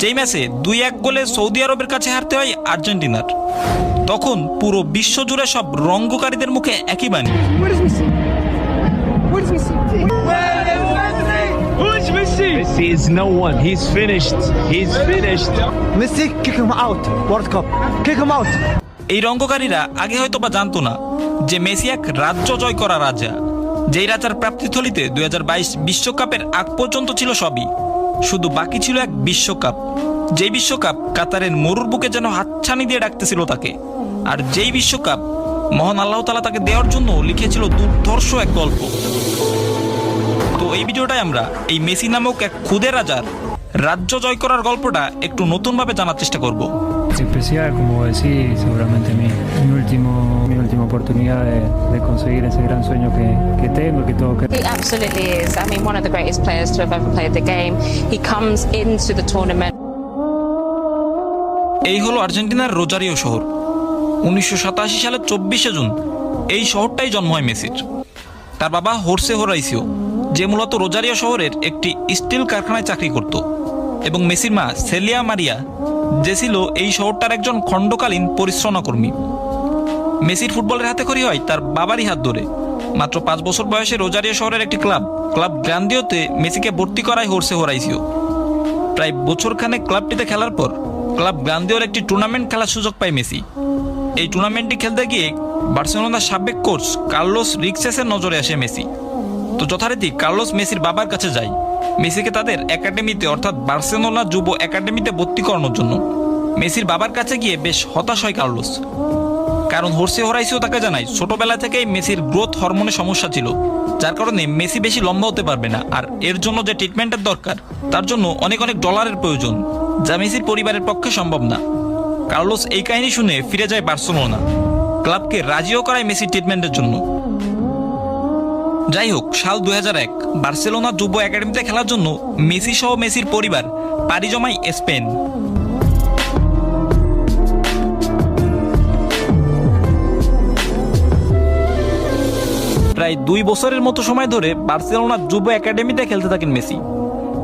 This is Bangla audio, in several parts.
যেই ম্যাচে দুই এক গোলে সৌদি আরবের কাছে হারতে হয় আর্জেন্টিনার তখন পুরো বিশ্ব জুড়ে সব রঙ্গকারীদের মুখে একই বাণী Where is Messi? Where is Messi? Who's Messi? Messi is no one. He's finished. He's finished. Messi, kick him out. World Cup. Kick him out. এই রঙ্গকারীরা আগে হয়তো বা জানতো না যে মেসি এক রাজ্য জয় করা রাজা যেই রাজার প্রাপ্তিথলিতে দুই হাজার বাইশ বিশ্বকাপের আগ পর্যন্ত ছিল সবই শুধু বাকি ছিল এক বিশ্বকাপ। যেই বিশ্বকাপ কাতারের মরুর বুকে যেন হাতছানি দিয়ে ডাকতেছিল তাকে। আর যেই বিশ্বকাপ, মহান আল্লাহ তালা তাকে দেওয়ার জন্য লিখেছিল দুর্ধর্ষ এক গল্প। তো এই ভিডিওটায় আমরা এই মেসি নামক এক খুদে রাজার রাজ্য জয় করার গল্পটা একটু নতুনভাবে জানার চেষ্টা করব। Especial, como decís, seguramente mi, mi, último, mi última oportunidad de, de conseguir ese gran sueño que, que tengo que todo que He absolutely is. I mean, one of the greatest players to have ever played the game. He comes into the tournament এই হলো আর্জেন্টিনার রোজারিও শহর উনিশশো সাতাশি সালের চব্বিশে জুন এই শহরটাই জন্ম হয় মেসির তার বাবা হোর্সে হোরাইসিও যে মূলত রোজারিও শহরের একটি স্টিল কারখানায় চাকরি করত এবং মেসির মা সেলিয়া মারিয়া যে ছিল এই শহরটার একজন খণ্ডকালীন পরিশ্রমা কর্মী। মেসির ফুটবলের হাতে খড়ি হয় তার বাবারই হাত ধরে। মাত্র পাঁচ বছর বয়সে রোজারিও শহরের একটি ক্লাব ক্লাব গ্রান্দিওতে মেসিকে ভর্তি করায় হোর্সে হোরাইসিও। প্রায় বছরখানেক ক্লাবটিতে খেলার পর ক্লাব গ্রান্দিওর একটি টুর্নামেন্ট খেলার সুযোগ পায় মেসি। এই টুর্নামেন্টটি খেলতে গিয়ে বার্সেলোনার সাবেক কোচ কার্লোস রিক্সেসের নজরে আসে মেসি। তো যথারীতি কার্লোস মেসির বাবার কাছে যায়। মেসিকে তাদের একাডেমিতে, অর্থাৎ বার্সেলোনা যুব একাডেমিতে ভর্তি করানোর জন্য। মেসির বাবার কাছে গিয়ে বেশ হতাশ হয় কার্লোস। কারণ হোর্সে হরাইসিও তাকে জানায়, ছোটবেলা থেকেই মেসির গ্রোথ হরমোনের সমস্যা ছিল, যার কারণে মেসি বেশি লম্বা হতে পারবে না, আর এর জন্য যে ট্রিটমেন্টের দরকার, তার জন্য অনেক অনেক ডলারের প্রয়োজন, যা মেসির পরিবারের পক্ষে সম্ভব না। কার্লোস এই কাহিনী শুনে ফিরে যায় বার্সেলোনা। ক্লাবকে রাজিও করায় মেসি ট্রিটমেন্টের জন্য। যাই হোক সাল দুই এক, বার্সেলোনা যুব একাডেমিতে খেলার জন্য মেসি সহ মেসির পরিবার পাড়ি জমায় স্পেন। প্রায় দুই বছরের মতো সময় ধরে বার্সেলোনা যুব একাডেমিতে খেলতে থাকেন মেসি।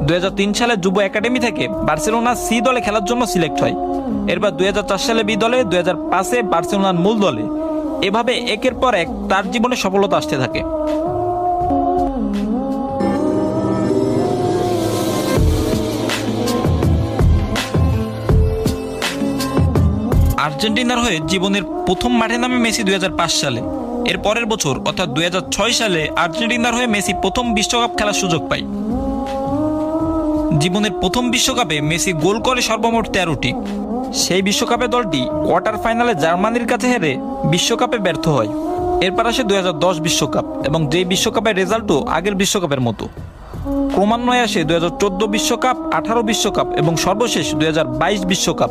দুই হাজার তিন সালে যুব একাডেমি থেকে বার্সেলোনা সি দলে খেলার জন্য সিলেক্ট হয়। এরপর দুই হাজার চার সালে বি দলে দু হাজার পাঁচে বার্সেলোনার মূল দলে। এভাবে একের পর এক তার জীবনে সফলতা আসতে থাকে। আর্জেন্টিনার হয়ে জীবনের প্রথম মাঠে নামে মেসি দুই হাজার পাঁচ সালে। এর পরের বছর, অর্থাৎ দুই হাজার ছয় সালে, আর্জেন্টিনার হয়ে মেসি প্রথম বিশ্বকাপ খেলার সুযোগ পায়। জীবনের প্রথম বিশ্বকাপে মেসি গোল করে সর্বমোট তেরোটি। সেই বিশ্বকাপে দলটি কোয়ার্টার ফাইনালে জার্মানির কাছে হেরে বিশ্বকাপে ব্যর্থ হয়। এরপর আসে দুই বিশ্বকাপ এবং যে বিশ্বকাপের রেজাল্টও আগের বিশ্বকাপের মতো। ক্রমান্বয়ে আসে দুই বিশ্বকাপ, আঠারো বিশ্বকাপ এবং সর্বশেষ দুই বিশ্বকাপ।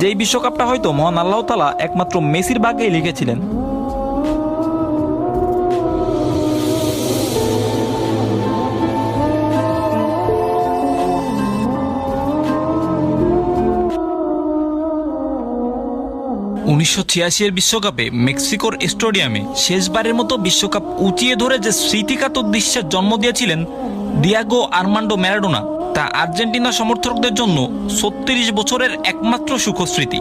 যেই বিশ্বকাপটা হয়তো মহান আল্লাহতালা একমাত্র মেসির ভাগ্যেই লিখেছিলেন। উনিশশো ছিয়াশি এর বিশ্বকাপে মেক্সিকোর স্টেডিয়ামে শেষবারের মতো বিশ্বকাপ উঁচিয়ে ধরে যে স্মৃতিকাতর দৃশ্যের জন্ম দিয়েছিলেন দিয়াগো আর্মান্ডো ম্যারাডোনা, তা আর্জেন্টিনা সমর্থকদের জন্য ছত্রিশ বছরের একমাত্র সুখস্মৃতি।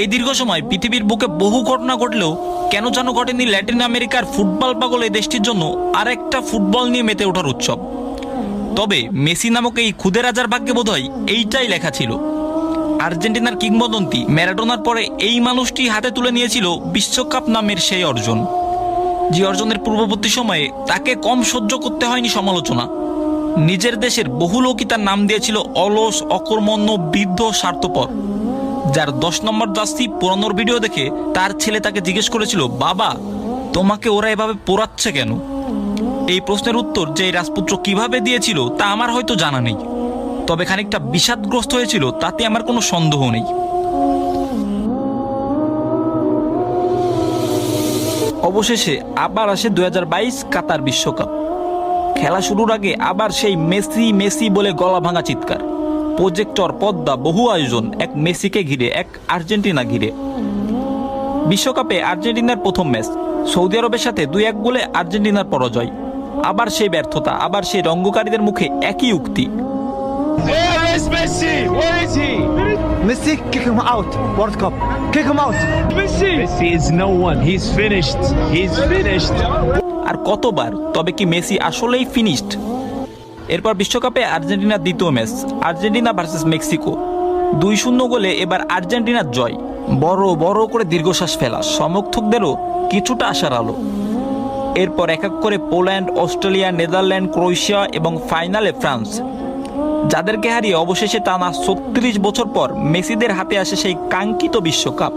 এই দীর্ঘ সময় পৃথিবীর বুকে বহু ঘটনা ঘটলেও কেন যেন ঘটেনি ল্যাটিন আমেরিকার ফুটবল পাগল এই দেশটির জন্য আরেকটা ফুটবল নিয়ে মেতে ওঠার উৎসব। তবে মেসি নামক এই খুদে রাজার ভাগ্যে বোধহয় এইটাই লেখা ছিল। আর্জেন্টিনার কিংবদন্তি ম্যারাডোনার পরে এই মানুষটি হাতে তুলে নিয়েছিল বিশ্বকাপ নামের সেই অর্জন। যে অর্জনের পূর্ববর্তী সময়ে তাকে কম সহ্য করতে হয়নি সমালোচনা। নিজের দেশের বহু লোকই তার নাম দিয়েছিল অলস, অকর্মণ্য, বৃদ্ধ, স্বার্থপর। যার দশ নম্বর জাস্তি পুরানোর ভিডিও দেখে তার ছেলে তাকে জিজ্ঞেস করেছিল, বাবা, তোমাকে ওরা এভাবে পোড়াচ্ছে কেন? এই প্রশ্নের উত্তর যে রাজপুত্র কীভাবে দিয়েছিল তা আমার হয়তো জানা নেই। তবে খানিকটা বিষাদগ্রস্ত হয়েছিল, তাতে আমার কোনো সন্দেহ নেই। অবশেষে আবার আসে দু হাজার বাইশ কাতার বিশ্বকাপ। খেলা শুরুর আগে আবার সেই মেসি মেসি বলে গলা ভাঙা চিৎকার। প্রজেক্টর পদ্মা বহু আয়োজন, এক মেসিকে ঘিরে, এক আর্জেন্টিনা ঘিরে। বিশ্বকাপে আর্জেন্টিনার প্রথম ম্যাচ, সৌদি আরবের সাথে দুই এক গোলে আর্জেন্টিনার পরাজয়। আবার সেই ব্যর্থতা, আবার সেই রঙ্গকারীদের মুখে একই উক্তি। Where is Messi? Where is he? Messi, kick him out. World Cup. Kick him out. Messi. Messi is no one. He's finished. He's finished. আর কতবার তবে কি মেসি আসলেই ফিনিশড এরপর বিশ্বকাপে আর্জেন্টিনার দ্বিতীয় ম্যাচ আর্জেন্টিনা ভার্সেস মেক্সিকো দুই শূন্য গোলে এবার আর্জেন্টিনার জয় বড় বড় করে দীর্ঘশ্বাস ফেলা সমর্থকদেরও কিছুটা আশার আলো এরপর এক এক করে পোল্যান্ড অস্ট্রেলিয়া নেদারল্যান্ড ক্রোয়েশিয়া এবং ফাইনালে ফ্রান্স যাদেরকে হারিয়ে অবশেষে টানা ছত্রিশ বছর পর মেসিদের হাতে আসে সেই কাঙ্ক্ষিত বিশ্বকাপ।